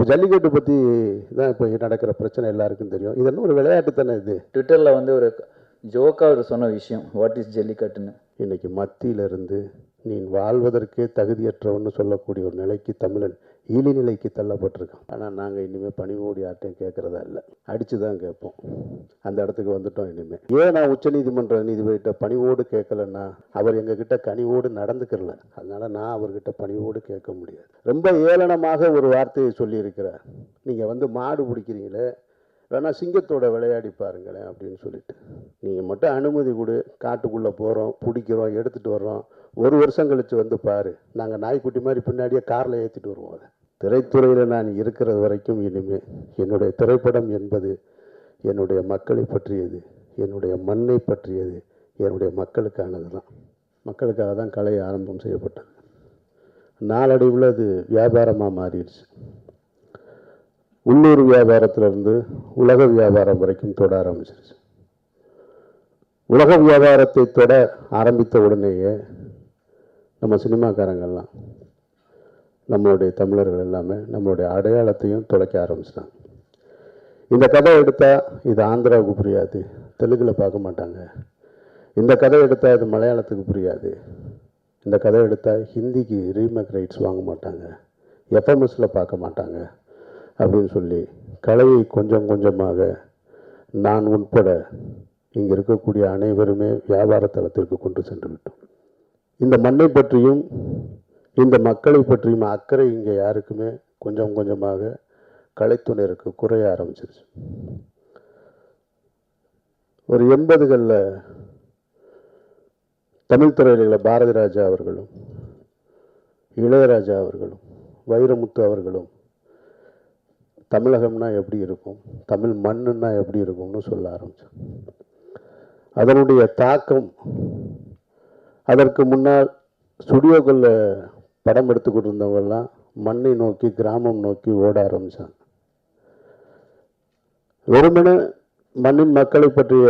இப்போ ஜல்லிக்கட்டு பற்றி தான் இப்போ நடக்கிற பிரச்சனை எல்லாருக்கும் தெரியும். இது என்ன ஒரு விளையாட்டு தானே இது? ட்விட்டரில் வந்து ஒரு ஜோக்காக அவர் சொன்ன விஷயம். வாட் இஸ் ஜல்லிக்கட்டுன்னு? இன்னைக்கு மத்தியிலிருந்து நீ வாழ்வதற்கே தகுதியற்றவன்னு சொல்லக்கூடிய ஒரு நிலைக்கு தமிழன் ஈழி நிலைக்கு தள்ளப்பட்டிருக்கான். ஆனால் நாங்கள் இனிமேல் பணிமூடி யார்ட்டையும் கேட்குறதா இல்லை. அடித்து தான் கேட்போம். அந்த இடத்துக்கு வந்துட்டோம் இனிமேல் ஏன் நான் உச்சநீதிமன்ற நீதிபதிகிட்ட பணிவோடு கேட்கலன்னா அவர் எங்ககிட்ட கனிவோடு நடந்துக்கிறல. அதனால் நான் அவர்கிட்ட பணிவோடு கேட்க முடியாது. ரொம்ப ஏளனமாக ஒரு வார்த்தையை சொல்லியிருக்கிறார். நீங்கள் வந்து மாடு பிடிக்கிறீங்களே வேணால் சிங்கத்தோட விளையாடி பாருங்களேன் அப்படின்னு சொல்லிட்டு. நீங்கள் மட்டும் அனுமதி கொடு. காட்டுக்குள்ளே போகிறோம் பிடிக்கிறோம் எடுத்துகிட்டு வர்றோம். ஒரு வருஷம் கழித்து வந்து பாரு. நாங்கள் நாய்க்குட்டி மாதிரி பின்னாடியே காரில் ஏற்றிட்டு வருவோம் அதை. திரைத்துறையில் நான் இருக்கிறது வரைக்கும் இனிமேல் என்னுடைய திரைப்படம் என்பது என்னுடைய மக்களை பற்றியது என்னுடைய மண்ணை பற்றியது என்னுடைய மக்களுக்கானது தான் மக்களுக்காக தான் கலை ஆரம்பம் செய்யப்பட்டது. நாளடைவில் அது வியாபாரமாக மாறிடுச்சு. உள்ளூர் வியாபாரத்திலிருந்து உலக வியாபாரம் வரைக்கும் தொட ஆரம்பிச்சிருச்சு. உலக வியாபாரத்தை தொட ஆரம்பித்த உடனேயே நம்ம சினிமாக்காரங்கள்லாம் நம்மளுடைய தமிழர்கள் எல்லாமே நம்மளுடைய அடையாளத்தையும் தொலைக்க ஆரம்பிச்சிட்டாங்க. இந்த கதை எடுத்தால் இது ஆந்திராவுக்கு புரியாது தெலுங்கில் பார்க்க மாட்டாங்க. இந்த கதை எடுத்தால் இது மலையாளத்துக்கு புரியாது. இந்த கதை எடுத்தால் ஹிந்திக்கு ரீமேக் ரைட்ஸ் வாங்க மாட்டாங்க. எஃப்எம்எஸில் பார்க்க மாட்டாங்க அப்படின்னு சொல்லி கலையை கொஞ்சம் கொஞ்சமாக நான் உட்பட இங்கே இருக்கக்கூடிய அனைவருமே வியாபார தளத்திற்கு கொண்டு சென்று விட்டோம். இந்த மண்ணை பற்றியும் இந்த மக்களை பற்றியும் அக்கறை இங்கே யாருக்குமே கொஞ்சம் கொஞ்சமாக கலைத்துணருக்கு குறைய ஆரம்பிச்சிருச்சு. ஒரு எண்பதுகளில் தமிழ் துறையில் பாரதி ராஜா அவர்களும் இளையராஜா அவர்களும் வைரமுத்து அவர்களும் தமிழகம்னா எப்படி இருக்கும் தமிழ் மண்ணுன்னா எப்படி இருக்கும்னு சொல்ல ஆரம்பித்தேன் அதனுடைய தாக்கம் அதற்கு முன்னால் ஸ்டுடியோக்களில் படம் எடுத்துக்கிட்டு இருந்தவங்கெல்லாம் மண்ணை நோக்கி கிராமம் நோக்கி ஓட ஆரம்பித்தாங்க வெறுமனே மண்ணின் மக்களை பற்றிய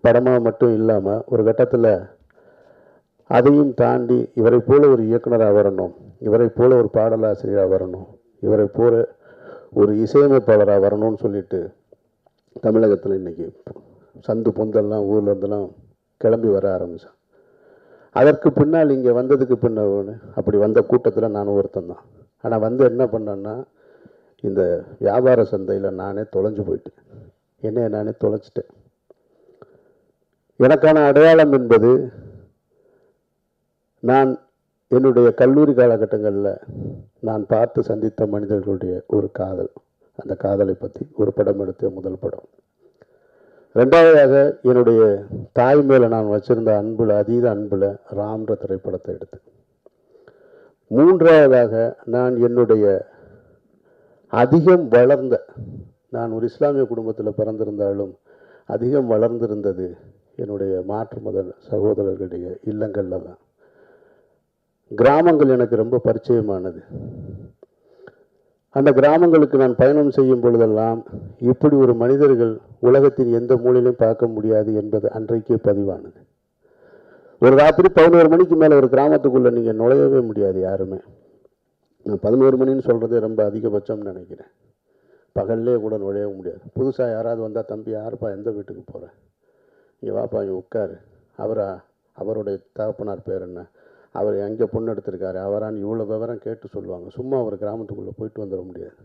படமாக மட்டும் இல்லாமல் ஒரு கட்டத்தில் அதையும் தாண்டி இவரை போல ஒரு இயக்குனராக வரணும் இவரை போல ஒரு பாடலாசிரியராக வரணும் இவரை போல ஒரு இசையமைப்பாளராக வரணும்னு சொல்லிட்டு தமிழகத்தில் இன்றைக்கி சந்து பொந்தெல்லாம் ஊர்லேருந்துலாம் கிளம்பி வர ஆரம்பித்தான் அதற்கு பின்னால் இங்கே வந்ததுக்கு பின்ன அப்படி வந்த கூட்டத்தில் நானும் ஒருத்தன் தான். ஆனால் வந்து என்ன பண்ணேன்னா இந்த வியாபார சந்தையில் நானே தொலைஞ்சு போயிட்டேன். என்னைய நானே தொலைச்சிட்டேன். எனக்கான அடையாளம் என்பது நான் என்னுடைய கல்லூரி காலகட்டங்களில் நான் பார்த்து சந்தித்த மனிதர்களுடைய ஒரு காதல். அந்த காதலை பற்றி ஒரு படம் எடுத்த முதல் படம். ரெண்டாவதாக என்னுடைய தாய் மேலே நான் வச்சிருந்த அன்பில் அதீத அன்பில் ராம்ன்ற திரைப்படத்தை எடுத்தேன் மூன்றாவதாக நான் என்னுடைய அதிகம் வளர்ந்த நான் ஒரு இஸ்லாமிய குடும்பத்தில் பிறந்திருந்தாலும் அதிகம் வளர்ந்திருந்தது என்னுடைய மாற்று மத சகோதரர்களுடைய இல்லங்களில் தான். கிராமங்கள் எனக்கு ரொம்ப பரிச்சயமானது. அந்த கிராமங்களுக்கு நான் பயணம் செய்யும் பொழுதெல்லாம் இப்படி ஒரு மனிதர்கள் உலகத்தின் எந்த மூலையிலும் பார்க்க முடியாது என்பது அன்றைக்கே பதிவானது. ஒரு ராத்திரி பதினோரு மணிக்கு மேலே ஒரு கிராமத்துக்குள்ளே நீங்கள் நுழையவே முடியாது யாருமே. நான் பதினோரு மணின்னு சொல்கிறதே ரொம்ப அதிகபட்சம்னு நினைக்கிறேன். பகல்லே கூட நுழைய முடியாது. புதுசாக யாராவது வந்தால் தம்பி யாருப்பா எந்த வீட்டுக்கு போகிறேன் இங்கே வாப்பா இங்கே உட்காரு. அவரா அவருடைய தகப்பனார் பேர் என்ன? அவர் எங்கே பொண்ணு எடுத்திருக்காரு அவரான்னு இவ்வளோ விவரம் கேட்டு சொல்லுவாங்க. சும்மா அவர் கிராமத்துக்குள்ளே போயிட்டு வந்துட முடியாது.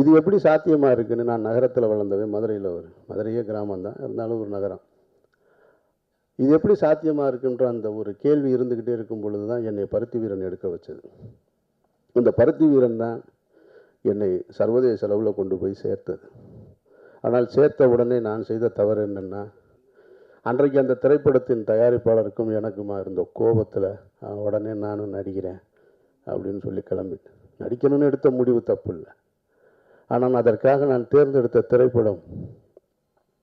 இது எப்படி சாத்தியமாக இருக்குன்னு நான் நகரத்தில் வளர்ந்தவன் மதுரையில் ஒரு மதுரையே கிராமம் தான் இருந்தாலும் ஒரு நகரம். இது எப்படி சாத்தியமாக இருக்குன்ற அந்த ஒரு கேள்வி இருந்துக்கிட்டே இருக்கும் பொழுது தான் என்னை பருத்தி வீரன் எடுக்க வச்சது. இந்த பருத்தி வீரன் தான் என்னை சர்வதேச அளவில் கொண்டு போய் சேர்த்தது. ஆனால் சேர்த்த உடனே நான் செய்த தவறு என்னென்னா அன்றைக்கு அந்த திரைப்படத்தின் தயாரிப்பாளருக்கும் எனக்குமா இருந்த கோபத்தில் உடனே நானும் நடிக்கிறேன் அப்படின்னு சொல்லி கிளம்பிட்டேன். நடிக்கணும்னு எடுத்த முடிவு தப்பு இல்லை ஆனால் அதற்காக நான் தேர்ந்தெடுத்த திரைப்படம்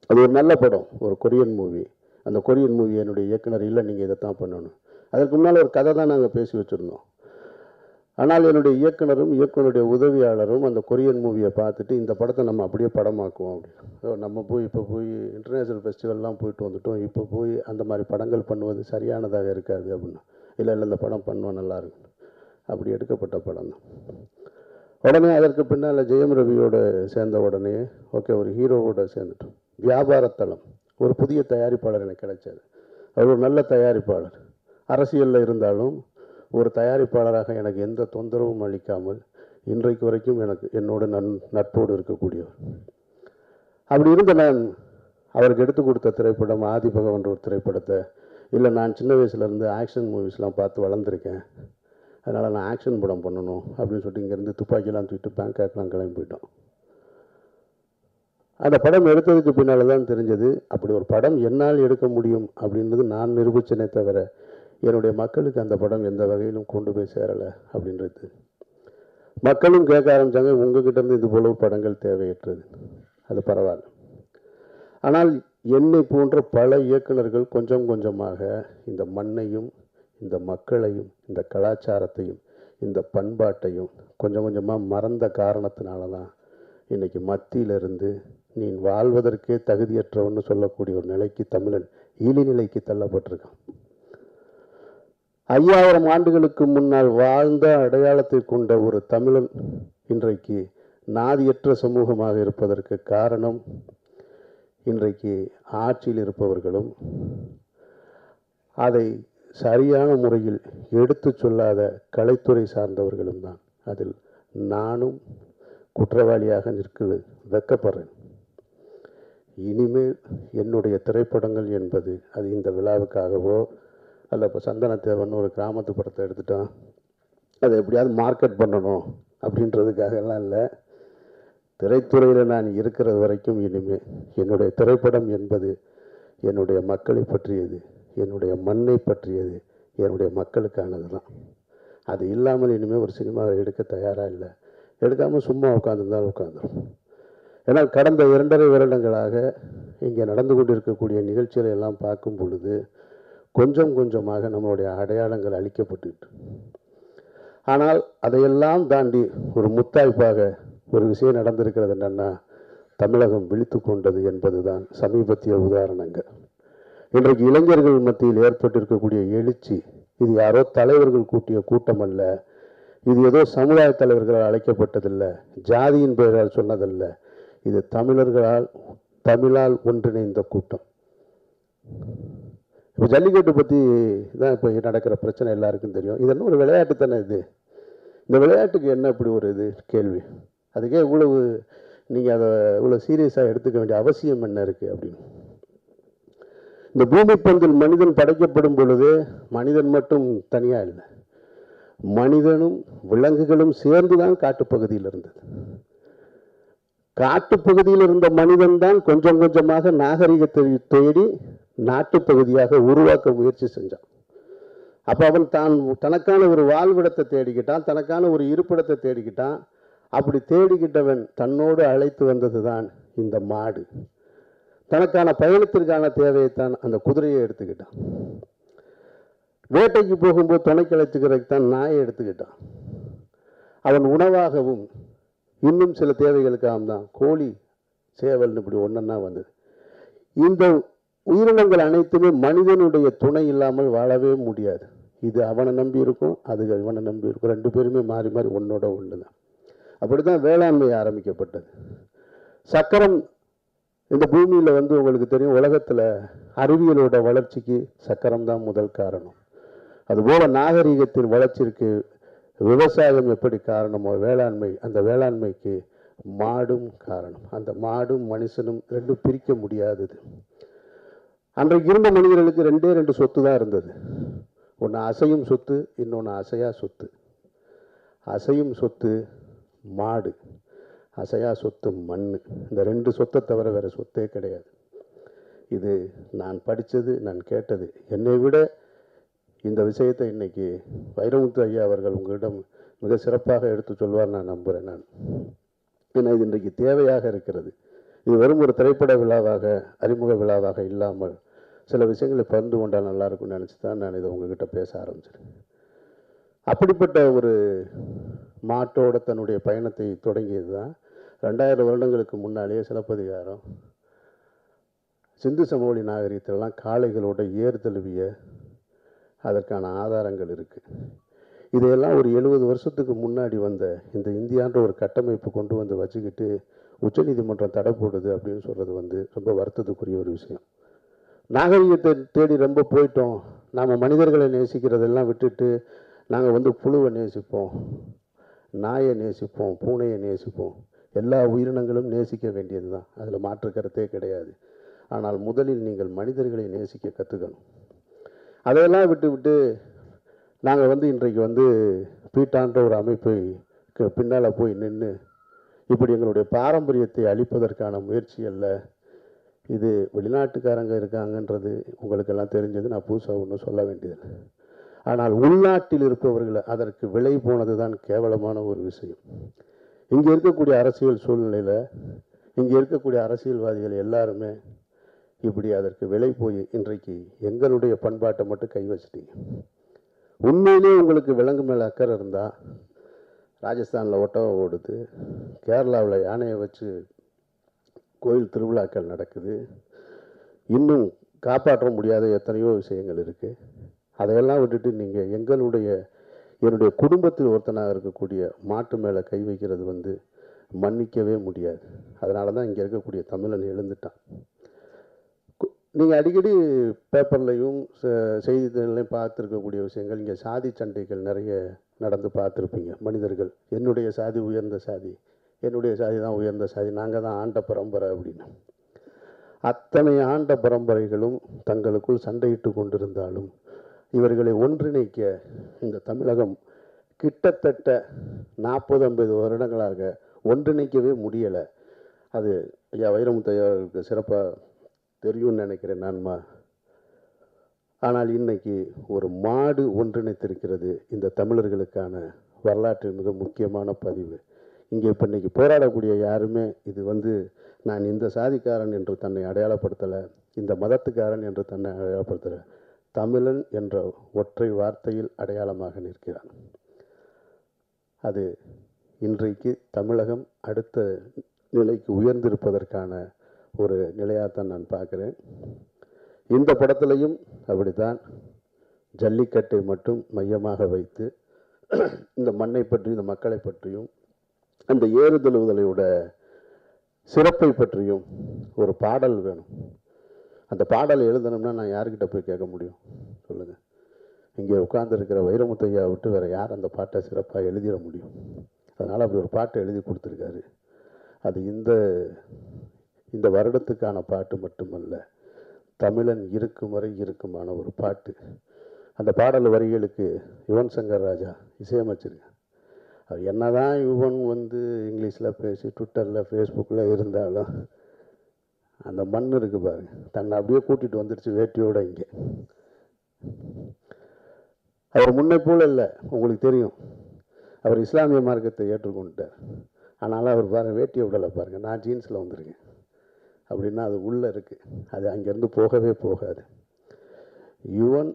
அது ஒரு நல்ல படம் ஒரு கொரியன் மூவி. அந்த கொரியன் மூவி என்னுடைய இயக்குனர் இல்லை நீங்கள் இதை தான் பண்ணணும். அதற்கு முன்னால் ஒரு கதை தான் நாங்கள் பேசி வச்சுருந்தோம். ஆனால் என்னுடைய இயக்குனரும் இயக்குனருடைய உதவியாளரும் அந்த கொரியன் மூவியை பார்த்துட்டு இந்த படத்தை நம்ம அப்படியே படமாக்குவோம் அப்படின்னு. நம்ம போய் இப்போ போய் இன்டர்நேஷ்னல் ஃபெஸ்டிவல்லாம் போயிட்டு வந்துட்டோம். இப்போ போய் அந்த மாதிரி படங்கள் பண்ணுவது சரியானதாக இருக்காது அப்படின்னா. இல்லை இல்லை இந்த படம் பண்ணுவோம் நல்லா அப்படி எடுக்கப்பட்ட படம் தான். உடனே அதற்கு பின்னால் ஜெயம் ரவியோட சேர்ந்த உடனே ஓகே ஒரு ஹீரோவோட சேர்ந்துட்டோம். வியாபாரத்தளம். ஒரு புதிய தயாரிப்பாளர் எனக்கு கிடைச்சாரு. அவர் ஒரு நல்ல தயாரிப்பாளர். அரசியலில் இருந்தாலும் ஒரு தயாரிப்பாளராக எனக்கு எந்த தொந்தரவும் அளிக்காமல் இன்றைக்கு வரைக்கும் எனக்கு என்னோட நன் நட்போடு இருக்கக்கூடியவர். அப்படி இருந்த நான் அவருக்கு எடுத்து கொடுத்த திரைப்படம் ஆதிபகவன்ற ஒரு திரைப்படத்தை இல்லை நான் சின்ன வயசுலேருந்து ஆக்ஷன் மூவிஸ்லாம் பார்த்து வளர்ந்துருக்கேன். அதனால் நான் ஆக்ஷன் படம் பண்ணணும் அப்படின்னு சொல்லிட்டு இங்கேருந்து துப்பாக்கிலாம் தூக்கிட்டு பேங்காக்லாம் கிளம்பி போயிட்டோம். அந்த படம் எடுத்ததுக்கு பின்னால் தான் தெரிஞ்சது அப்படி ஒரு படம் என்னால் எடுக்க முடியும் அப்படின்றது நான் நிரூபித்தனே தவிர என்னுடைய மக்களுக்கு அந்த படம் எந்த வகையிலும் கொண்டு போய் சேரலை அப்படின்றது. மக்களும் கேட்க ஆரம்பித்தாங்க உங்ககிட்ட இருந்து இது போல படங்கள் தேவையற்றது. அது பரவாயில்ல. ஆனால் என்னை போன்ற பல இயக்குனர்கள் கொஞ்சம் கொஞ்சமாக இந்த மண்ணையும் இந்த மக்களையும் இந்த கலாச்சாரத்தையும் இந்த பண்பாட்டையும் கொஞ்சம் கொஞ்சமாக மறந்த காரணத்தினால தான் இன்றைக்கி மத்தியிலிருந்து நீ வாழ்வதற்கே தகுதியற்றவன்னு சொல்லக்கூடிய ஒரு நிலைக்கு தமிழன் ஈழி நிலைக்கு தள்ளப்பட்டிருக்கான். ஐயாயிரம் ஆண்டுகளுக்கு முன்னால் வாழ்ந்த அடையாளத்தை கொண்ட ஒரு தமிழன் இன்றைக்கு நாதியற்ற சமூகமாக இருப்பதற்கு காரணம் இன்றைக்கு ஆட்சியில் இருப்பவர்களும் அதை சரியான முறையில் எடுத்துச் சொல்லாத கலைத்துறை சார்ந்தவர்களும் தான். அதில் நானும் குற்றவாளியாக நிற்கிறது வெக்கப்படுறேன். இனிமேல் என்னுடைய திரைப்படங்கள் என்பது அது இந்த விழாவுக்காகவோ அல்ல இப்போ சந்தனத்தேவன் ஒரு கிராமத்து படத்தை எடுத்துட்டோம் அதை எப்படியாவது மார்க்கெட் பண்ணணும் அப்படின்றதுக்காகலாம் இல்லை. திரைத்துறையில் நான் இருக்கிறது வரைக்கும் இனிமேல் என்னுடைய திரைப்படம் என்பது என்னுடைய மக்களை பற்றியது என்னுடைய மண்ணை பற்றியது என்னுடைய மக்களுக்கானது தான் அது இல்லாமல் இனிமேல் ஒரு சினிமாவை எடுக்க தயாராக இல்லை. எடுக்காமல் சும்மா உட்காந்துருந்தாலும் உட்காந்துரும் ஏன்னா கடந்த இரண்டரை வருடங்களாக இங்கே நடந்து கொண்டிருக்கக்கூடிய நிகழ்ச்சிகளை எல்லாம் பார்க்கும் பொழுது கொஞ்சம் கொஞ்சமாக நம்மளுடைய அடையாளங்கள் அழிக்கப்பட்டுட்டு ஆனால் அதையெல்லாம் தாண்டி ஒரு முத்தாய்ப்பாக ஒரு விஷயம் நடந்திருக்கிறது என்னென்னா தமிழகம் விழித்து கொண்டது என்பதுதான் சமீபத்திய உதாரணங்கள். இன்றைக்கு இளைஞர்கள் மத்தியில் ஏற்பட்டிருக்கக்கூடிய எழுச்சி இது யாரோ தலைவர்கள் கூட்டிய கூட்டம் அல்ல இது ஏதோ சமுதாய தலைவர்களால் அழைக்கப்பட்டதில்லை ஜாதியின் பெயரால் சொன்னதல்ல இது தமிழர்களால் தமிழால் ஒன்றிணைந்த கூட்டம். இப்போ ஜல்லிக்கட்டு பற்றி தான் இப்போ நடக்கிற பிரச்சனை எல்லாருக்கும் தெரியும். இது என்ன ஒரு விளையாட்டு தானே இது? இந்த விளையாட்டுக்கு என்ன இப்படி ஒரு இது கேள்வி? அதுக்கே இவ்வளவு நீங்கள் அதை இவ்வளோ சீரியஸாக எடுத்துக்க வேண்டிய அவசியம் என்ன இருக்குது அப்படின்னு? இந்த பூமி பந்தில் மனிதன் படைக்கப்படும் பொழுது மனிதன் மட்டும் தனியாக இல்லை. மனிதனும் விலங்குகளும் சேர்ந்து தான் காட்டுப்பகுதியில் இருந்தது. காட்டுப்பகுதியில் இருந்த மனிதன் தான் கொஞ்சம் கொஞ்சமாக நாகரிகத்தை தேடி நாட்டுப்பகுதியாக உருவாக்க முயற்சி செஞ்சான். அப்போ அவன் தான் தனக்கான ஒரு வாழ்விடத்தை தேடிக்கிட்டான் தனக்கான ஒரு இருப்பிடத்தை தேடிக்கிட்டான். அப்படி தேடிக்கிட்டவன் தன்னோடு அழைத்து வந்தது தான் இந்த மாடு. தனக்கான பயணத்திற்கான தேவையைத்தான் அந்த குதிரையை எடுத்துக்கிட்டான். வேட்டைக்கு போகும்போது துணைக்கு அழைத்துக்கிறதுக்கு தான் நாயை எடுத்துக்கிட்டான். அவன் உணவாகவும் இன்னும் சில தேவைகளுக்காக தான் கோழி சேவல்னு இப்படி ஒன்றா வந்தது. இந்த உயிரினங்கள் அனைத்துமே மனிதனுடைய துணை இல்லாமல் வாழவே முடியாது. இது அவனை நம்பி இருக்கும் அது இவனை நம்பி இருக்கும். ரெண்டு பேருமே மாறி மாறி ஒன்னோட ஒன்று தான் அப்படி தான் வேளாண்மை ஆரம்பிக்கப்பட்டது. சக்கரம் இந்த பூமியில் வந்து உங்களுக்கு தெரியும் உலகத்தில் அறிவியலோட வளர்ச்சிக்கு சக்கரம் தான் முதல் காரணம். அதுபோல் நாகரிகத்தின் வளர்ச்சிக்கு விவசாயம் எப்படி காரணமோ வேளாண்மை அந்த வேளாண்மைக்கு மாடும் காரணம். அந்த மாடும் மனுஷனும் ரெண்டும் பிரிக்க முடியாதது. அன்றைக்கு இருந்த மனிதர்களுக்கு ரெண்டே ரெண்டு சொத்து தான் இருந்தது. ஒன்று அசையும் சொத்து இன்னொன்று அசையா சொத்து. அசையும் சொத்து மாடு. அசையா சொத்து மண் இந்த ரெண்டு சொத்தை தவிர வேறு சொத்தே கிடையாது. இது நான் படித்தது நான் கேட்டது. என்னை விட இந்த விஷயத்தை இன்றைக்கி வைரமுத்து ஐயா அவர்கள் உங்களிடம் மிக சிறப்பாக எடுத்து சொல்வார் நான் நம்புகிறேன் நான். ஏன்னா இது இன்றைக்கு தேவையாக இருக்கிறது. இது வெறும் ஒரு திரைப்பட விழாவாக அறிமுக விழாவாக இல்லாமல் சில விஷயங்களை பகிர்ந்து கொண்டால் நல்லாயிருக்கும்னு நினச்சி தான் நான் இதை உங்ககிட்ட பேச ஆரம்பிச்சிருக்கேன் அப்படிப்பட்ட ஒரு மாட்டோட தன்னுடைய பயணத்தை தொடங்கியது தான் ரெண்டாயிரம் வருடங்களுக்கு முன்னாலேயே சிலப்பதிகாரம். சிந்து சமவெளி நாகரிகத்திலலாம் காளைகளோட ஏறு தழுவிய அதற்கான ஆதாரங்கள் இருக்குது இதையெல்லாம் ஒரு எழுபது வருஷத்துக்கு முன்னாடி வந்த இந்த இந்தியான்ற ஒரு கட்டமைப்பு கொண்டு வந்து வச்சுக்கிட்டு உச்சநீதிமன்றம் தடை போடுது அப்படின்னு சொல்கிறது வந்து ரொம்ப வருத்தத்துக்குரிய ஒரு விஷயம். நாகரிகத்தை தேடி ரொம்ப போயிட்டோம். நாம் மனிதர்களை நேசிக்கிறதெல்லாம் விட்டுட்டு நாங்கள் வந்து புழுவை நேசிப்போம் நாயை நேசிப்போம் பூனையை நேசிப்போம். எல்லா உயிரினங்களும் நேசிக்க வேண்டியது தான் அதில் மாற்று கருத்தே கிடையாது. ஆனால் முதலில் நீங்கள் மனிதர்களை நேசிக்க கற்றுக்கணும் அதையெல்லாம் விட்டு விட்டு நாங்கள் வந்து இன்றைக்கு வந்து பீட்டான்ற ஒரு அமைப்பை பின்னால் போய் நின்று இப்படி எங்களுடைய பாரம்பரியத்தை அழிப்பதற்கான முயற்சி அல்ல. இது வெளிநாட்டுக்காரங்க இருக்காங்கன்றது உங்களுக்கெல்லாம் தெரிஞ்சது நான் புதுசாக ஒன்றும் சொல்ல வேண்டியதில்லை. ஆனால் உள்நாட்டில் இருப்பவர்கள் அதற்கு விலை போனது தான் கேவலமான ஒரு விஷயம். இங்கே இருக்கக்கூடிய அரசியல் சூழ்நிலையில் இங்கே இருக்கக்கூடிய அரசியல்வாதிகள் எல்லாருமே இப்படி அதற்கு விலை போய் இன்றைக்கு எங்களுடைய பண்பாட்டை மட்டும் கை வச்சிட்டீங்க. உண்மையிலே உங்களுக்கு விலங்கு மேலே அக்கறை இருந்தால் ராஜஸ்தானில் ஒட்டகம் ஓடுது. கேரளாவில் யானையை வச்சு கோயில் திருவிழாக்கள் நடக்குது. இன்னும் காப்பாற்ற முடியாத எத்தனையோ விஷயங்கள் இருக்குது அதையெல்லாம் விட்டுட்டு நீங்கள் எங்களுடைய என்னுடைய குடும்பத்தில் ஒருத்தனாக இருக்கக்கூடிய மாட்டு மேலே கை வைக்கிறது வந்து மன்னிக்கவே முடியாது. அதனால தான் இங்கே இருக்கக்கூடிய தமிழன் எழுந்துட்டான். நீங்கள் அடிக்கடி பேப்பர்லையும் செய்தித்தாள்லையும் பார்த்துருக்கக்கூடிய விஷயங்கள் இங்கே சாதி சண்டைகள் நிறைய நடந்து பார்த்துருப்பீங்க. மனிதர்கள் என்னுடைய சாதி உயர்ந்த சாதி என்னுடைய சாதி தான் உயர்ந்த சாதி நாங்கள் தான் ஆண்ட பரம்பரை அப்படின்னு. அத்தனை ஆண்ட பரம்பரைகளும் தங்களுக்குள் சண்டையிட்டு கொண்டிருந்தாலும் இவர்களை ஒன்றிணைக்க இந்த தமிழகம் கிட்டத்தட்ட நாற்பது ஐம்பது வருடங்களாக ஒன்றிணைக்கவே முடியலை. அது ஐயா வைரமுத்தையாருக்கு சிறப்பாக தெரியும்னு நினைக்கிறேன் நான்மா. ஆனால் இன்னைக்கு ஒரு மாடு ஒன்றிணைத்திருக்கிறது இந்த தமிழர்களுக்கான வரலாற்று மிக முக்கியமான பதிவு. இங்கே இப்போ இன்றைக்கி போராடக்கூடிய யாருமே இது வந்து நான் இந்த சாதிக்காரன் என்று தன்னை அடையாளப்படுத்தலை இந்த மதத்துக்காரன் என்று தன்னை அடையாளப்படுத்தலை தமிழன் என்ற ஒற்றை வார்த்தையில் அடையாளமாக நிற்கிறான். அது இன்றைக்கு தமிழகம் அடுத்த நிலைக்கு உயர்ந்திருப்பதற்கான ஒரு நிலையாகத்தான் நான் பார்க்குறேன். இந்த படத்துலையும் அப்படித்தான் ஜல்லிக்கட்டை மட்டும் மையமாக வைத்து இந்த மண்ணை பற்றியும் இந்த மக்களை பற்றியும் அந்த ஏறுதழுவுதலையோட சிறப்பை பற்றியும் ஒரு பாடல் வேணும். அந்த பாடல் எழுதணும்னா நான் யார்கிட்ட போய் கேட்க முடியும்? சொல்லுங்கள் இங்கே உட்கார்ந்துருக்கிற வைரமுத்தையா விட்டு வேறு யார் அந்த பாட்டை சிறப்பாக எழுதிட முடியும்? அதனால் அப்படி ஒரு பாட்டை எழுதி கொடுத்துருக்காரு. அது இந்த இந்த வருடத்துக்கான பாட்டு மட்டுமல்ல தமிழன் இருக்கும் வரை இருக்குமான ஒரு பாட்டு. அந்த பாடல் வரிகளுக்கு யுவன் சங்கர் ராஜா இசையமைச்சிருக்கேன் அவர் என்ன தான் யுவன் வந்து இங்கிலீஷில் பேசி ட்விட்டரில் ஃபேஸ்புக்கில் இருந்தாலும் அந்த மண் இருக்கு பாருங்க தன்னை அப்படியே கூட்டிகிட்டு வந்துடுச்சு வேட்டியோட இங்கே. அவர் முன்னே போல இல்லை உங்களுக்கு தெரியும். அவர் இஸ்லாமிய மார்க்கத்தை ஏற்றுக்கொண்டுட்டார். ஆனாலும் அவர் பாருங்கள் வேட்டியை விடலை பாருங்கள் நான் ஜீன்ஸில் வந்திருக்கேன். அப்படின்னா அது உள்ளே இருக்குது அது அங்கேருந்து போகவே போகாது. யுவன்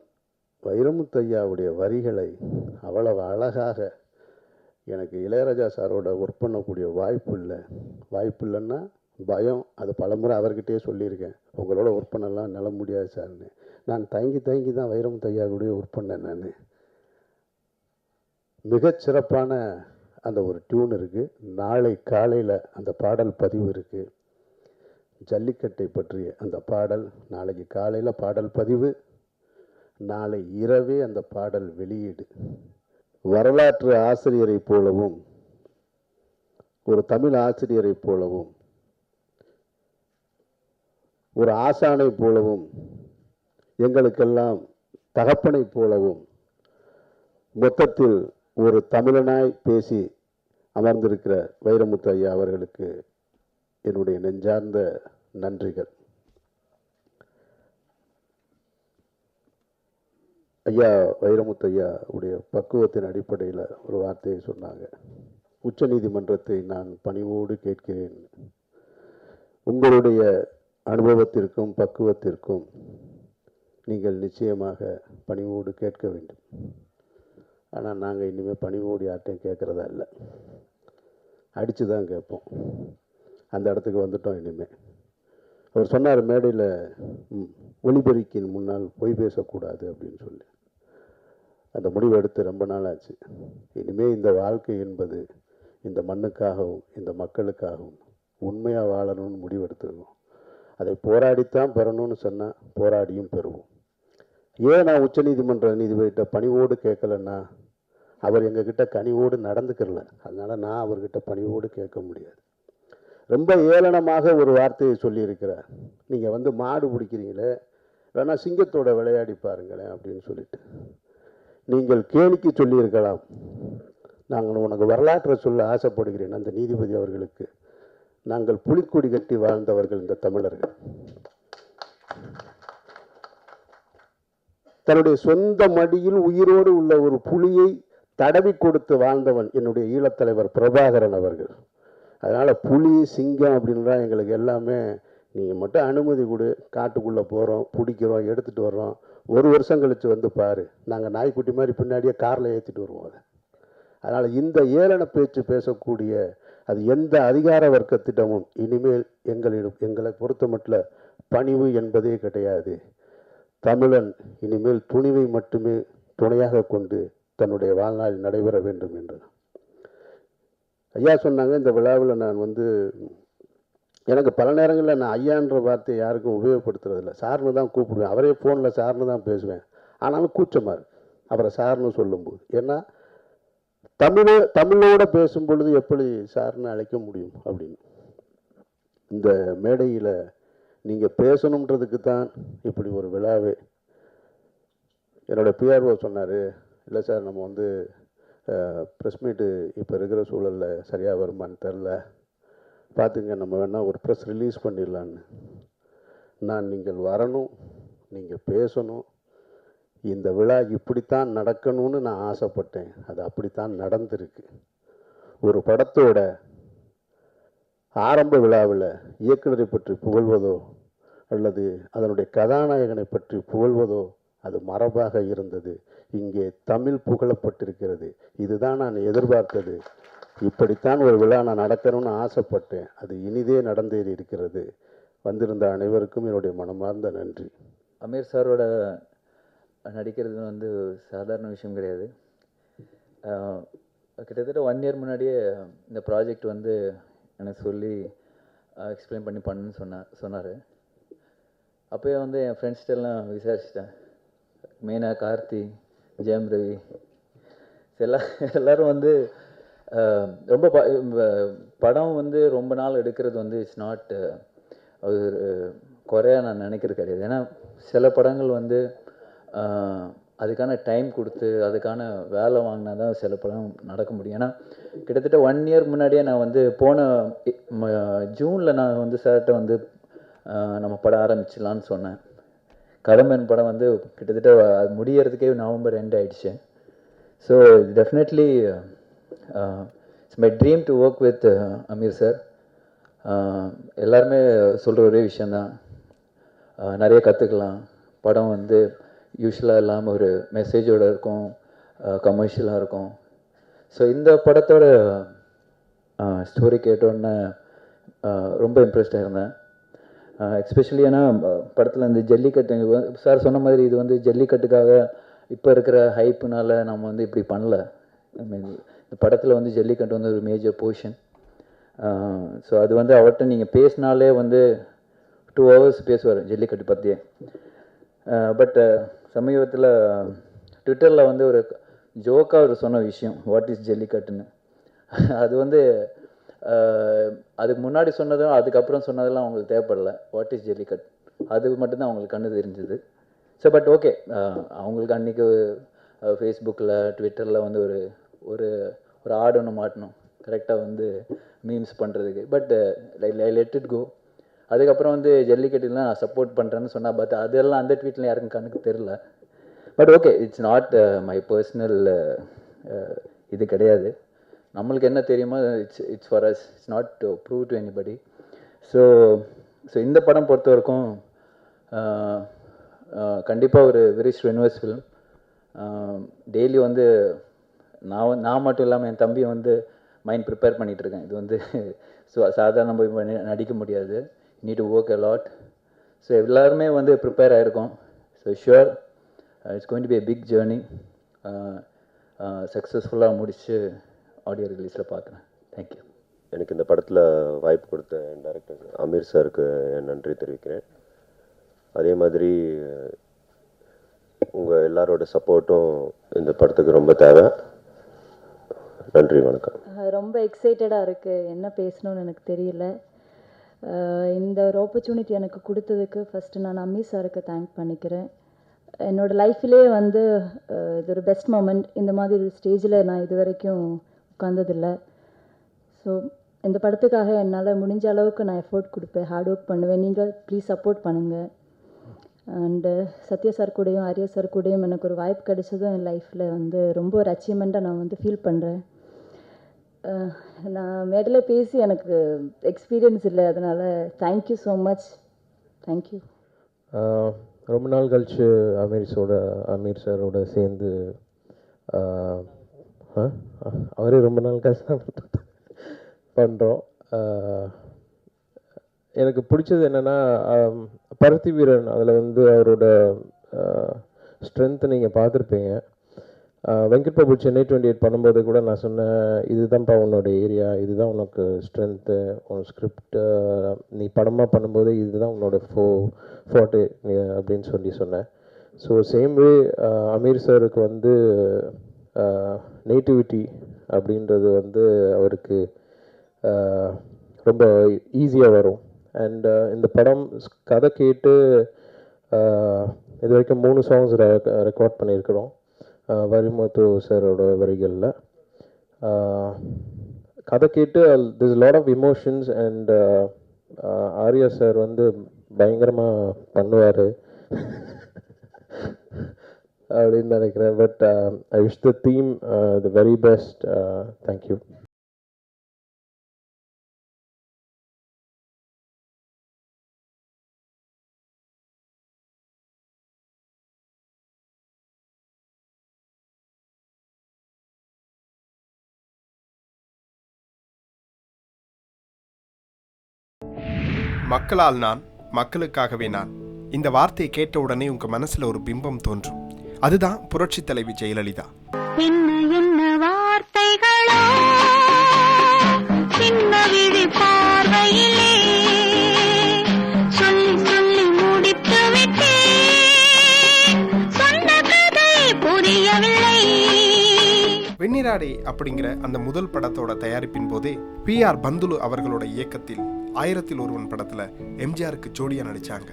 வைரமுத்தையாவுடைய வரிகளை அவ்வளவு அழகாக எனக்கு இளையராஜா சாரோட ஒர்க் பண்ணக்கூடிய வாய்ப்பு இல்லை. வாய்ப்பு இல்லைன்னா பயம். அது பலமுறை அவர்கிட்டயே சொல்லியிருக்கேன். உங்களோட ஒர்க் பண்ணலாம் என்னால முடியாது சார்னு. நான் தங்கி தயங்கி தான் வைரமுத்தையா கூட ஒர்க் பண்ணேன் நான். மிகச்சிறப்பான அந்த ஒரு டியூன் இருக்குது நாளை காலையில் அந்த பாடல் பதிவு இருக்குது ஜல்லிக்கட்டை பற்றிய அந்த பாடல் நாளைக்கு காலையில் பாடல் பதிவு நாளை இரவே அந்த பாடல் வெளியீடு. வரலாற்று ஆசிரியரைப் போலவும் ஒரு தமிழ் ஆசிரியரைப் போலவும் ஒரு ஆசானைப் போலவும் எங்களுக்கெல்லாம் தகப்பனைப் போலவும் மொத்தத்தில் ஒரு தமிழனாய் பேசி அமர்ந்திருக்கிற வைரமுத்து ஐயா அவர்களுக்கு என்னுடைய நெஞ்சார்ந்த நன்றிகள். ஐயா வைரமுத்து ஐயா உடைய பக்குவத்தின் அடிப்படையில் ஒரு வார்த்தையை சொன்னாங்க. உச்ச நீதிமன்றத்தை நான் பணிவோடு கேட்கிறேன். உங்களுடைய அனுபவத்திற்கும் பக்குவத்திற்கும் நீங்கள் நிச்சயமாக பணிவோடு கேட்க வேண்டும். ஆனால் நாங்கள் இனிமேல் பணிவோடு யார்கிட்டையும் கேட்குறதா இல்லை. அடித்து தான் கேட்போம். அந்த இடத்துக்கு வந்துட்டோம் இனிமேல் அவர் சொன்னார் மேடையில் ஒளிபெருக்கின் முன்னால் பொய் பேசக்கூடாது அப்படின்னு சொல்லி. அந்த முடிவு எடுத்து ரொம்ப நாள் ஆச்சு இனிமேல் இந்த வாழ்க்கை என்பது இந்த மண்ணுக்காகவும் இந்த மக்களுக்காகவும் உண்மையாக வாழணும்னு முடிவெடுத்துருக்கோம். அதை போராடித்தான் பெறணும்னு சொன்னால் போராடியும் பெறுவோம். ஏன் நான் உச்சநீதிமன்ற நீதிபதிகிட்ட பணிவோடு கேட்கலன்னா அவர் எங்ககிட்ட கனிவோடு நடந்துக்கிறல அதனால் நான் அவர்கிட்ட பணிவோடு கேட்க முடியாது. ரொம்ப ஏளனமாக ஒரு வார்த்தையை சொல்லியிருக்கிறார். நீங்கள் வந்து மாடு பிடிக்கிறீங்களே வேணால் சிங்கத்தோட விளையாடி பாருங்களேன் அப்படின்னு சொல்லிட்டு. நீங்கள் கேலிக்கு சொல்லியிருக்கலாம். நாங்கள் உனக்கு வரலாற்றை சொல்ல ஆசைப்படுகிறேன் அந்த நீதிபதி அவர்களுக்கு. நாங்கள் புலிக்கொடி கட்டி வாழ்ந்தவர்கள் இந்த தமிழர்கள். தன்னுடைய சொந்த மடியில் உயிரோடு உள்ள ஒரு புலியை தடவி கொடுத்து வாழ்ந்தவன் என்னுடைய ஈழத்தலைவர் பிரபாகரன் அவர்கள். அதனால் புலி சிங்கம் அப்படின்லாம் எங்களுக்கு எல்லாமே நீங்கள் மட்டும் அனுமதி கொடு. காட்டுக்குள்ளே போகிறோம் பிடிக்கிறோம் எடுத்துகிட்டு வர்றோம். ஒரு வருஷம் கழித்து வந்து பாரு. நாங்கள் நாய்க்குட்டி மாதிரி பின்னாடியே காரில் ஏற்றிட்டு வருவோம் அதை. அதனால் இந்த ஏளன பேச்சு பேசக்கூடிய அது எந்த அதிகார வர்க்கத்திடமும் இனிமேல் எங்களிடம் எங்களை பொறுத்த மட்டும் பணிவு என்பதே கிடையாது. தமிழன் இனிமேல் துணிவை மட்டுமே துணையாக கொண்டு தன்னுடைய வாழ்நாள் நடைபெற வேண்டும் என்று ஐயா சொன்னாங்க இந்த விழாவில் நான் வந்து எனக்கு பல நேரங்களில் நான் ஐயான்ற வார்த்தையை யாருக்கும் உபயோகப்படுத்துறதில்ல. சார்னு தான் கூப்பிடுவேன். அவரே ஃபோனில் சார்னு தான் பேசுவேன். ஆனாலும் கூச்சமாக இருக்குது அவரை சார்னு சொல்லும்போது. ஏன்னா தமிழோ தமிழோட பேசும் பொழுது எப்படி சார்னு அழைக்க முடியும் அப்படின்னு. இந்த மேடையில் நீங்கள் பேசணுன்றதுக்கு தான் இப்படி ஒரு விழாவே. என்னோட பிஆர்ஓ சொன்னார் இல்லை சார் நம்ம வந்து ப்ரெஸ் மீட்டு இப்போ இருக்கிற சூழலில் சரியாக வருமான்னு தெரில பார்த்துங்க நம்ம வேணால் ஒரு ப்ரெஸ் ரிலீஸ் பண்ணிடலான்னு. நான் நீங்கள் வரணும் நீங்கள் பேசணும். இந்த விழா இப்படித்தான் நடக்கணும்னு நான் ஆசைப்பட்டேன். அது அப்படித்தான் நடந்திருக்கு. ஒரு படத்தோட ஆரம்ப விழாவில் இயக்குநரை பற்றி புகழ்வதோ அல்லது அதனுடைய கதாநாயகனை பற்றி புகழ்வதோ அது மரபாக இருந்தது. இங்கே தமிழ் புகழப்பட்டிருக்கிறது. இதுதான் நான் எதிர்பார்த்தது. இப்படித்தான் ஒரு விழா நான் நடக்கணும்னு ஆசைப்பட்டேன். அது இனிதே நடந்தேறி இருக்கிறது. வந்திருந்த அனைவருக்கும் என்னுடைய மனமார்ந்த நன்றி. அமீர் சாரோட நடிக்கிறது வந்து சாதாரண விஷயம் கிடையாது. கிட்டத்தட்ட ஒன் இயர் முன்னாடியே இந்த ப்ராஜெக்ட் வந்து எனக்கு சொல்லி எக்ஸ்பிளைன் பண்ணி பண்ணுன்னு சொன்னா சொன்னார். அப்போயே வந்து என் ஃப்ரெண்ட்ஸ்கிட்டலாம் விசாரிச்சிட்டேன். மெயினாக கார்த்தி ஜெயம் ரவி. எல்லா எல்லோரும் வந்து ரொம்ப ப படம் வந்து ரொம்ப நாள் எடுக்கிறது வந்து இட்ஸ் நாட் ஒரு குறையாக நான் நினைக்கிறது கிடையாது. ஏன்னா சில படங்கள் வந்து அதுக்கான டைம் கொடுத்து அதுக்கான வேலை வாங்கினா தான் சில படம் நடக்க முடியும். ஏன்னா கிட்டத்தட்ட ஒன் இயர் முன்னாடியே நான் வந்து போன ஜூனில் நான் வந்து சார்கிட்ட வந்து நம்ம படம் ஆரம்பிச்சிடலான்னு சொன்னேன். கடம்பன் படம் வந்து கிட்டத்தட்ட அது முடியறதுக்கே நவம்பர் எண்ட் ஆயிடுச்சு. So definitely it's my dream to work with Aamir sir எல்லாருமே சொல்கிற ஒரே விஷயந்தான் uh, நிறைய கற்றுக்கலாம் படம் வந்து யூஸ்வலாக இல்லாமல் ஒரு மெசேஜோட இருக்கும். Uh, கமர்ஷியலாக இருக்கும். ஸோ இந்த படத்தோட uh, ஸ்டோரி கேட்டோன்னே ரொம்ப இம்ப்ரெஸ்டாக இருந்தேன். எஸ்பெஷலி ஏன்னா படத்தில் இந்த ஜல்லிக்கட்டு சார் சொன்ன மாதிரி இது வந்து ஜல்லிக்கட்டுக்காக இப்போ இருக்கிற ஹைப்புனால நம்ம வந்து இப்படி பண்ணல. இந்த படத்தில் வந்து ஜல்லிக்கட்டு வந்து ஒரு மேஜர் போர்ஷன் ஸோ அது வந்து அவர்கிட்ட நீங்கள் பேசினாலே வந்து டூ ஹவர்ஸ் பேசுவார் ஜல்லிக்கட்டு பற்றியே பட் சமீபத்தில் ட்விட்டரில் வந்து ஒரு ஜோக்காக அவர் சொன்ன விஷயம் வாட் இஸ் ஜல்லிக்கட்டுன்னு? அது வந்து அதுக்கு முன்னாடி சொன்னதும் அதுக்கப்புறம் சொன்னதெல்லாம் அவங்களுக்கு தேவைப்படல. வாட் இஸ் ஜல்லிக்கட் அது மட்டும்தான் அவங்களுக்கு கண்ணு தெரிஞ்சது. ஸோ பட் ஓகே அவங்களுக்கு அன்றைக்கி ஃபேஸ்புக்கில் ட்விட்டரில் வந்து ஒரு ஒரு ஒரு ஆடு ஒன்று மாட்டணும் கரெக்டாக வந்து மீம்ஸ் பண்ணுறதுக்கு பட் லெட் இட் கோ அதுக்கப்புறம் வந்து ஜல்லிக்கட்டுலாம் நான் சப்போர்ட் பண்ணுறேன்னு சொன்னால் பட் அதெல்லாம் அந்த ட்வீட்லாம் யாருக்கும் கணக்கு தெரில but okay it's not my personal இது கிடையாது. நம்மளுக்கு என்ன தெரியுமோ it's it's far as it's not to prove to anybody so so இந்த படம் பொறுத்த வரைக்கும் கண்டிப்பாக ஒரு வெரி ஸ்ட்ரென்வஸ் ஃபிலிம் டெய்லி வந்து நான் நான் மட்டும் இல்லாமல் என் தம்பி வந்து மைண்ட் ப்ரிப்பேர் பண்ணிகிட்ருக்கேன் இது வந்து ஸோ சாதாரண போய் நடிக்க முடியாது. Need to work a lot lot so எல்லாருமே வந்து prepare ஆகிருக்கோம் so sure it's going to be a big journey சக்ஸஸ்ஃபுல்லாக முடித்து ஆடியோ ரிலீஸில் பார்க்குறேன். தேங்க்யூ எனக்கு இந்த படத்தில் வாய்ப்பு கொடுத்த என் டைரக்டர் அமீர் சாருக்கு என் நன்றி தெரிவிக்கிறேன். அதே மாதிரி உங்கள் எல்லாரோட சப்போர்ட்டும் இந்த படத்துக்கு ரொம்ப தேவை. நன்றி வணக்கம். ரொம்ப எக்ஸைட்டடாக இருக்குது என்ன பேசணும்னு எனக்கு தெரியல. இந்த ஒரு ஆப்பர்ச்சுனிட்டி எனக்கு கொடுத்ததுக்கு ஃபஸ்ட்டு நான் அம்மி சாருக்கு தேங்க் பண்ணிக்கிறேன். என்னோடய லைஃப்லேயே வந்து இது ஒரு பெஸ்ட் மூமெண்ட் இந்த மாதிரி ஒரு ஸ்டேஜில் நான் இது வரைக்கும் உட்காந்ததில்லை ஸோ இந்த படத்துக்காக என்னால் முடிஞ்ச அளவுக்கு நான் எஃபோர்ட் கொடுப்பேன். ஹார்ட் ஒர்க் பண்ணுவேன். நீங்கள் ப்ளீஸ் சப்போர்ட் பண்ணுங்கள் அண்டு சத்யா சார் கூடயும் ஆர்யா சார் கூடயும் எனக்கு ஒரு வாய்ப்பு கிடைச்சதும் என் லைஃப்பில் வந்து ரொம்ப ஒரு அச்சீவ்மெண்ட்டாக நான் வந்து ஃபீல் பண்ணுறேன் நான் மேடையில் பேசி எனக்கு எக்ஸ்பீரியன்ஸ் இல்லை. அதனால் தேங்க்யூ ஸோ மச் தேங்க்யூ ரொம்ப நாள் கழிச்சு அமீர்ஸோட அமீர் சாரோட சேர்ந்து அவரே ரொம்ப நாள் கஷ்டப்பட்டு பண்ணுறோம் எனக்கு பிடிச்சது என்னென்னா பருத்தி வீரன். அதில் வந்து அவரோட ஸ்ட்ரென்த்து நீங்கள் பார்த்துருப்பீங்க. வெங்கட் பிரபு சென்னை டுவெண்ட்டி எயிட் பண்ணும்போது கூட நான் சொன்னேன் இதுதான்ப்பா உன்னோட ஏரியா இதுதான் உனக்கு ஸ்ட்ரென்த்து உன் ஸ்கிரிப்ட் நீ படமாக பண்ணும்போது இதுதான் உன்னோட ஃபோ ஃபோட்டோ அப்படின்னு சொல்லி சொன்னேன். ஸோ சேம் வே அமீர் சாருக்கு வந்து நேட்டிவிட்டி அப்படின்றது வந்து அவருக்கு ரொம்ப ஈஸியாக வரும். அண்ட் இந்த படம் கதை கேட்டு இது வரைக்கும் மூணு சாங்ஸ் ரெக்கார்ட் பண்ணியிருக்கிறோம். வரிமுத்து சாரோட வரிகளில். கதை கேட்டு this lot of emotions and Arya sir வந்து பயங்கரமாக பண்ணுவார். அப்படின்னு நினைக்கிறேன். But I wish the team the very best thank you மக்களால் நான் மக்களுக்காகவே நான் இந்த வார்த்தையை கேட்ட உடனே உங்க மனசுல ஒரு பிம்பம் தோன்றும். அதுதான் புரட்சி தலைவி ஜெயலலிதா. வெண்ணிராடை அப்படிங்கிற அந்த முதல் படத்தோட தயாரிப்பின் போதே பி ஆர் பந்துலு அவர்களோட இயக்கத்தில் ஆயிரத்தில் ஒருவன் படத்துல எம்ஜிஆருக்கு ஜோடியா நடிச்சாங்க.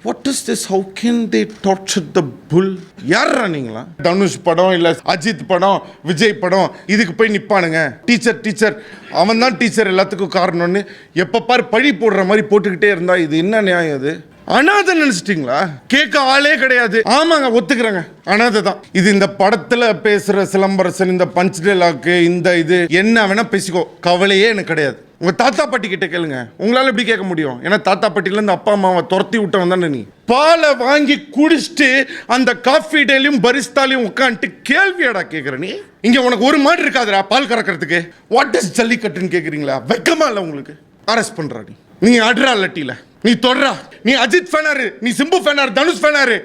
What is this how can they torture the bull யாரா நீங்களா? தனுஷ் படம் இல்ல அஜித் படம் விஜய் படம் இதுக்கு போய் நிப்பானுங்க. டீச்சர் டீச்சர் அவன் தான் டீச்சர் எல்லாத்துக்கும் காரணம்னு எப்ப பாரு பழி போடுற மாதிரி போட்டுக்கிட்டே இருந்தா இது என்ன நியாயம் இது? அனாதை நினைச்சிட்டீங்களா? கேட்க ஆளே கிடையாது. ஆமாங்க ஒத்துக்கிறேங்க. அனாதை தான். இது இந்த படத்துல பேசுற சிலம்பரசன் இந்த பஞ்ச் டைலாக்கு இந்த இது என்ன வேணா பேசிக்கோ. கவலையே எனக்கு கிடையாது. உங்க தாத்தா பாட்டி கிட்ட கேளுங்க. உங்களால எப்படி கேட்க முடியும்? ஏன்னா தாத்தா பாட்டில இருந்து அப்பா அம்மாவை துரத்தி விட்டவன் தானே நீ. பாலை வாங்கி குடிச்சிட்டு அந்த காஃபி டேலையும் பரிஸ்தாலையும் உட்காந்துட்டு கேள்வியாடா கேட்குற நீ? இங்கே உனக்கு ஒரு மாடு இருக்காதுடா பால் கறக்கிறதுக்கு. வாட் இஸ் ஜல்லிக்கட்டுன்னு கேட்குறீங்களா வெக்கமா இல்லை உங்களுக்கு. அரெஸ்ட் பண்ணுறா நீ. நீங்கள் அட்ரா லட்டியில நீ தொடரா நீ அஜித் ஃபேனாரு நீ சிம்பு ஃபேனாரு தனுஷ் ஃபேனாரு.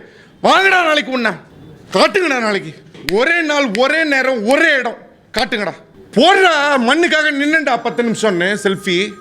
வாங்கடா நாளைக்கு உன்ன. காட்டுங்கடா நாளைக்கு. ஒரே நாள் ஒரே நேரம் ஒரே இடம். காட்டுங்கடா. போடுறா மண்ணுக்காக நின்னுடா பத்து நிமிஷம்னு செல்ஃபி